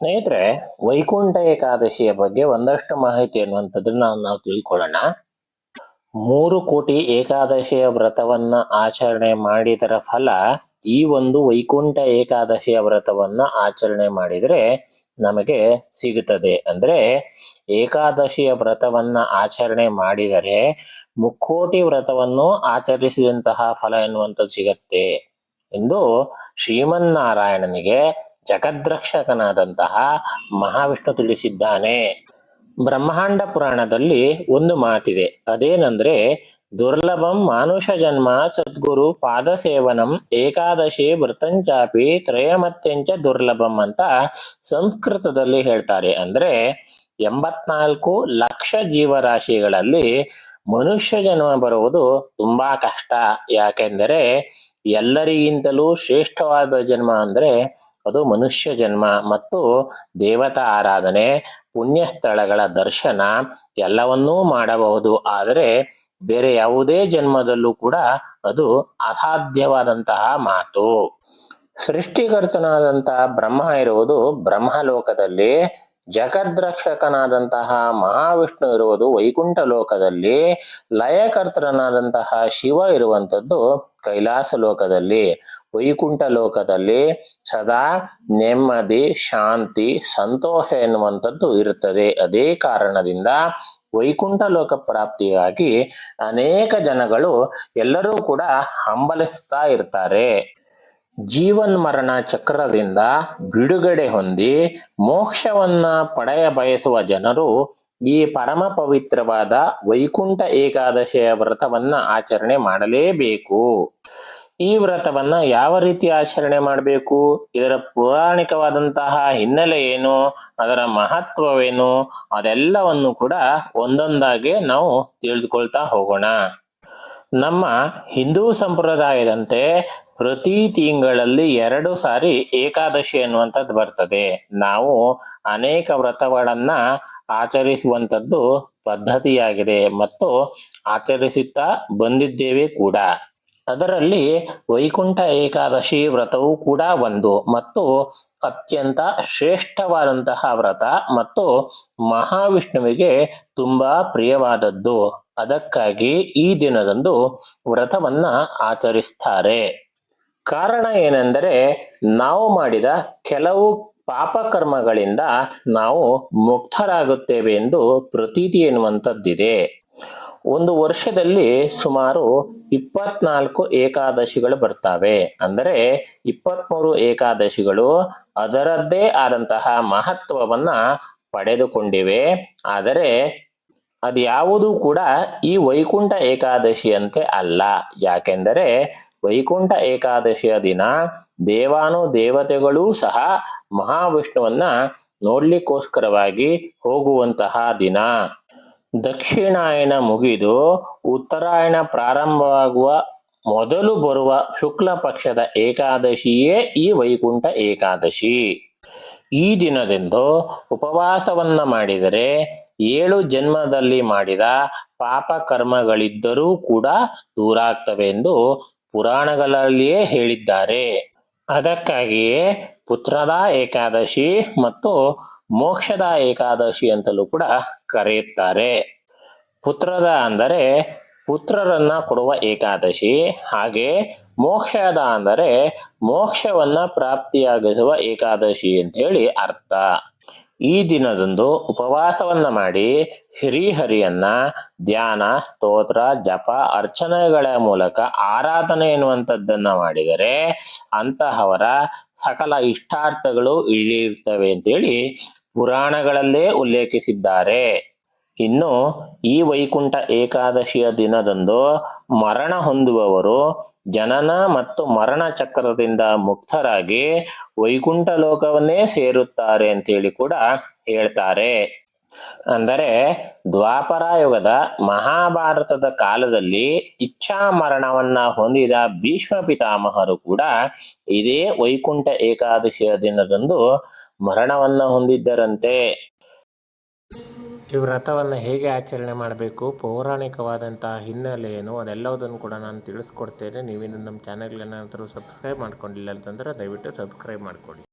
ಸ್ನೇಹಿತರೆ, ವೈಕುಂಠ ಏಕಾದಶಿಯ ಬಗ್ಗೆ ಒಂದಷ್ಟು ಮಾಹಿತಿ ಅನ್ನುವಂಥದ್ದನ್ನ ನಾವು ತಿಳ್ಕೊಳ್ಳೋಣ. ಮೂರು ಕೋಟಿ ಏಕಾದಶಿಯ ವ್ರತವನ್ನ ಆಚರಣೆ ಮಾಡಿದರ ಫಲ ಈ ಒಂದು ವೈಕುಂಠ ಏಕಾದಶಿಯ ವ್ರತವನ್ನ ಆಚರಣೆ ಮಾಡಿದರೆ ನಮಗೆ ಸಿಗುತ್ತದೆ. ಅಂದ್ರೆ ಏಕಾದಶಿಯ ವ್ರತವನ್ನ ಆಚರಣೆ ಮಾಡಿದರೆ ಮುಕ್ಕೋಟಿ ವ್ರತವನ್ನು ಆಚರಿಸಿದಂತಹ ಫಲ ಎನ್ನುವಂಥದ್ದು ಸಿಗತ್ತೆ ಎಂದು ಶ್ರೀಮನ್ನಾರಾಯಣನಿಗೆ ಜಗದ್ರಕ್ಷಕನಾದಂತಹ ಮಹಾವಿಷ್ಣು ತಿಳಿಸಿದ್ದಾನೆ. ಬ್ರಹ್ಮಾಂಡ ಪುರಾಣದಲ್ಲಿ ಒಂದು ಮಾತಿದೆ. ಅದೇನಂದ್ರೆ, ದುರ್ಲಭಂ ಮಾನುಷ ಜನ್ಮ ಸದ್ಗುರು ಪಾದ ಸೇವನಂ ಏಕಾದಶಿ ವೃತಂಚಾಪಿ ತ್ರಯಮತ್ಯಂಚ ದುರ್ಲಭಂ ಅಂತ ಸಂಸ್ಕೃತದಲ್ಲಿ ಹೇಳ್ತಾರೆ. ಅಂದ್ರೆ ಎಂಬತ್ನಾಲ್ಕು ಲಕ್ಷ ಜೀವರಾಶಿಗಳಲ್ಲಿ ಮನುಷ್ಯ ಜನ್ಮ ಬರುವುದು ತುಂಬಾ ಕಷ್ಟ. ಯಾಕೆಂದರೆ ಎಲ್ಲರಿಗಿಂತಲೂ ಶ್ರೇಷ್ಠವಾದ ಜನ್ಮ ಅಂದ್ರೆ ಅದು ಮನುಷ್ಯ ಜನ್ಮ. ಮತ್ತು ದೇವತಾ ಆರಾಧನೆ ಪುಣ್ಯ ಸ್ಥಳಗಳ ದರ್ಶನ ಎಲ್ಲವನ್ನೂ ಮಾಡಬಹುದು. ಆದರೆ ಬೇರೆ ಯಾವುದೇ ಜನ್ಮದಲ್ಲೂ ಕೂಡ ಅದು ಅಸಾಧ್ಯವಾದಂತಹ ಮಾತು. ಸೃಷ್ಟಿಕರ್ತನಾದಂತಹ ಬ್ರಹ್ಮ ಇರುವುದು ಬ್ರಹ್ಮಲೋಕದಲ್ಲಿ ಜಗದ್ರಕ್ಷಕನಾದಂತಹ ಮಹಾವಿಷ್ಣು ಇರುವುದು ವೈಕುಂಠ ಲೋಕದಲ್ಲಿ ಲಯಕರ್ತನಾದಂತಹ ಶಿವ ಇರುವಂಥದ್ದು ಕೈಲಾಸ ಲೋಕದಲ್ಲಿ. ವೈಕುಂಠ ಲೋಕದಲ್ಲಿ ಸದಾ ನೆಮ್ಮದಿ, ಶಾಂತಿ, ಸಂತೋಷ ಎನ್ನುವಂಥದ್ದು ಇರುತ್ತದೆ. ಅದೇ ಕಾರಣದಿಂದ ವೈಕುಂಠ ಲೋಕ ಪ್ರಾಪ್ತಿಗಾಗಿ ಅನೇಕ ಜನಗಳು ಎಲ್ಲರೂ ಕೂಡ ಹಂಬಲಿಸ್ತಾ ಇರ್ತಾರೆ. ಜೀವನ್ ಮರಣ ಚಕ್ರದಿಂದ ಬಿಡುಗಡೆ ಹೊಂದಿ ಮೋಕ್ಷವನ್ನ ಪಡೆಯ ಬಯಸುವ ಜನರು ಈ ಪರಮ ಪವಿತ್ರವಾದ ವೈಕುಂಠ ಏಕಾದಶಿಯ ವ್ರತವನ್ನ ಆಚರಣೆ ಮಾಡಲೇಬೇಕು. ಈ ವ್ರತವನ್ನ ಯಾವ ರೀತಿ ಆಚರಣೆ ಮಾಡಬೇಕು? ಇದರ ಪೌರಾಣಿಕವಾದಂತಹ ಹಿನ್ನೆಲೆ ಏನು? ಅದರ ಮಹತ್ವವೇನು? ಅದೆಲ್ಲವನ್ನು ಕೂಡ ಒಂದೊಂದಾಗಿ ನಾವು ತಿಳಿದುಕೊಳ್ತಾ ಹೋಗೋಣ. ನಮ್ಮ ಹಿಂದೂ ಸಂಪ್ರದಾಯದಂತೆ ಪ್ರತಿ ತಿಂಗಳಲ್ಲಿ ಎರಡು ಸಾರಿ ಏಕಾದಶಿ ಅನ್ನುವಂಥದ್ದು ಬರ್ತದೆ. ನಾವು ಅನೇಕ ವ್ರತಗಳನ್ನ ಆಚರಿಸುವಂಥದ್ದು ಪದ್ಧತಿಯಾಗಿದೆ ಮತ್ತು ಆಚರಿಸುತ್ತಾ ಬಂದಿದ್ದೇವೆ ಕೂಡ. ಅದರಲ್ಲಿ ವೈಕುಂಠ ಏಕಾದಶಿ ವ್ರತವೂ ಕೂಡ ಒಂದು ಮತ್ತು ಅತ್ಯಂತ ಶ್ರೇಷ್ಠವಾದಂತಹ ವ್ರತ ಮತ್ತು ಮಹಾವಿಷ್ಣುವಿಗೆ ತುಂಬಾ ಪ್ರಿಯವಾದದ್ದು. ಅದಕ್ಕಾಗಿ ಈ ದಿನದಂದು ವ್ರತವನ್ನ ಆಚರಿಸ್ತಾರೆ. ಕಾರಣ ಏನೆಂದರೆ ನಾವು ಮಾಡಿದ ಕೆಲವು ಪಾಪಕರ್ಮಗಳಿಂದ ನಾವು ಮುಕ್ತರಾಗುತ್ತೇವೆ ಎಂದು ಪ್ರತೀತಿ ಎನ್ನುವಂಥದ್ದಿದೆ. ಒಂದು ವರ್ಷದಲ್ಲಿ ಸುಮಾರು ಇಪ್ಪತ್ನಾಲ್ಕು ಏಕಾದಶಿಗಳು ಬರ್ತವೆ. ಅಂದರೆ ಇಪ್ಪತ್ಮೂರು ಏಕಾದಶಿಗಳು ಅದರದ್ದೇ ಆದಂತಹ ಮಹತ್ವವನ್ನ ಪಡೆದುಕೊಂಡಿವೆ. ಆದರೆ ಅದ್ಯಾವುದೂ ಕೂಡ ಈ ವೈಕುಂಠ ಏಕಾದಶಿಯಂತೆ ಅಲ್ಲ. ಯಾಕೆಂದರೆ ವೈಕುಂಠ ಏಕಾದಶಿಯ ದಿನ ದೇವಾನು ದೇವತೆಗಳೂ ಸಹ ಮಹಾವಿಷ್ಣುವನ್ನ ನೋಡ್ಲಿಕ್ಕೋಸ್ಕರವಾಗಿ ಹೋಗುವಂತಹ ದಿನ. ದಕ್ಷಿಣಾಯನ ಮುಗಿದು ಉತ್ತರಾಯಣ ಪ್ರಾರಂಭವಾಗುವ ಮೊದಲು ಬರುವ ಶುಕ್ಲ ಪಕ್ಷದ ಏಕಾದಶಿಯೇ ಈ ವೈಕುಂಠ ಏಕಾದಶಿ. ಈ ದಿನದಂದು ಉಪವಾಸವನ್ನ ಮಾಡಿದರೆ ಏಳು ಜನ್ಮದಲ್ಲಿ ಮಾಡಿದ ಪಾಪ ಕರ್ಮಗಳಿದ್ದರೂ ಕೂಡ ದೂರಾಗ್ತವೆ ಎಂದು ಪುರಾಣಗಳಲ್ಲಿಯೇ ಹೇಳಿದ್ದಾರೆ. ಅದಕ್ಕಾಗಿಯೇ ಪುತ್ರದ ಏಕಾದಶಿ ಮತ್ತು ಮೋಕ್ಷದ ಏಕಾದಶಿ ಅಂತಲೂ ಕೂಡ ಕರೆಯುತ್ತಾರೆ. ಪುತ್ರದ ಅಂದರೆ ಪುತ್ರರನ್ನ ಕೊಡುವ ಏಕಾದಶಿ. ಹಾಗೆ ಮೋಕ್ಷದ ಅಂದರೆ ಮೋಕ್ಷವನ್ನ ಪ್ರಾಪ್ತಿಯಾಗಿಸುವ ಏಕಾದಶಿ ಅಂತ ಹೇಳಿ ಅರ್ಥ. ಈ ದಿನದಂದು ಉಪವಾಸವನ್ನ ಮಾಡಿ ಶ್ರೀಹರಿಯನ್ನ ಧ್ಯಾನ, ಸ್ತೋತ್ರ, ಜಪ, ಅರ್ಚನೆಗಳ ಮೂಲಕ ಆರಾಧನೆ ಎನ್ನುವಂಥದ್ದನ್ನ ಮಾಡಿದರೆ ಅಂತಹವರ ಸಕಲ ಇಷ್ಟಾರ್ಥಗಳು ಇಳಿರ್ತವೆ ಅಂತೇಳಿ ಪುರಾಣಗಳಲ್ಲೇ ಉಲ್ಲೇಖಿಸಿದ್ದಾರೆ. ಇನ್ನು ಈ ವೈಕುಂಠ ಏಕಾದಶಿಯ ದಿನದಂದು ಮರಣ ಹೊಂದುವವರು ಜನನ ಮತ್ತು ಮರಣ ಚಕ್ರದಿಂದ ಮುಕ್ತರಾಗಿ ವೈಕುಂಠ ಲೋಕವನ್ನೇ ಸೇರುತ್ತಾರೆ ಅಂತೇಳಿ ಕೂಡ ಹೇಳ್ತಾರೆ. ಅಂದರೆ ದ್ವಾಪರಾಯುಗದ ಮಹಾಭಾರತದ ಕಾಲದಲ್ಲಿ ಇಚ್ಛಾ ಮರಣವನ್ನ ಹೊಂದಿದ ಭೀಷ್ಮ ಪಿತಾಮಹರು ಕೂಡ ಇದೇ ವೈಕುಂಠ ಏಕಾದಶಿಯ ದಿನದಂದು ಮರಣವನ್ನ ಹೊಂದಿದ್ದರಂತೆ. ಈ ವ್ರತವನ್ನು ಹೇಗೆ ಆಚರಣೆ ಮಾಡಬೇಕು, ಪೌರಾಣಿಕವಾದಂತಹ ಹಿನ್ನೆಲೆ ಏನು, ಅದೆಲ್ಲವುದನ್ನು ಕೂಡ ನಾನು ತಿಳಿಸ್ಕೊಡ್ತೇನೆ. ನೀವಿನ್ನು ನಮ್ಮ ಚಾನಲ್ಗೆ ಏನಾದರೂ ಸಬ್ಸ್ಕ್ರೈಬ್ ಮಾಡ್ಕೊಂಡಿಲ್ಲ ಅಂತಂದರೆ ದಯವಿಟ್ಟು ಸಬ್ಸ್ಕ್ರೈಬ್ ಮಾಡ್ಕೊಳ್ಳಿ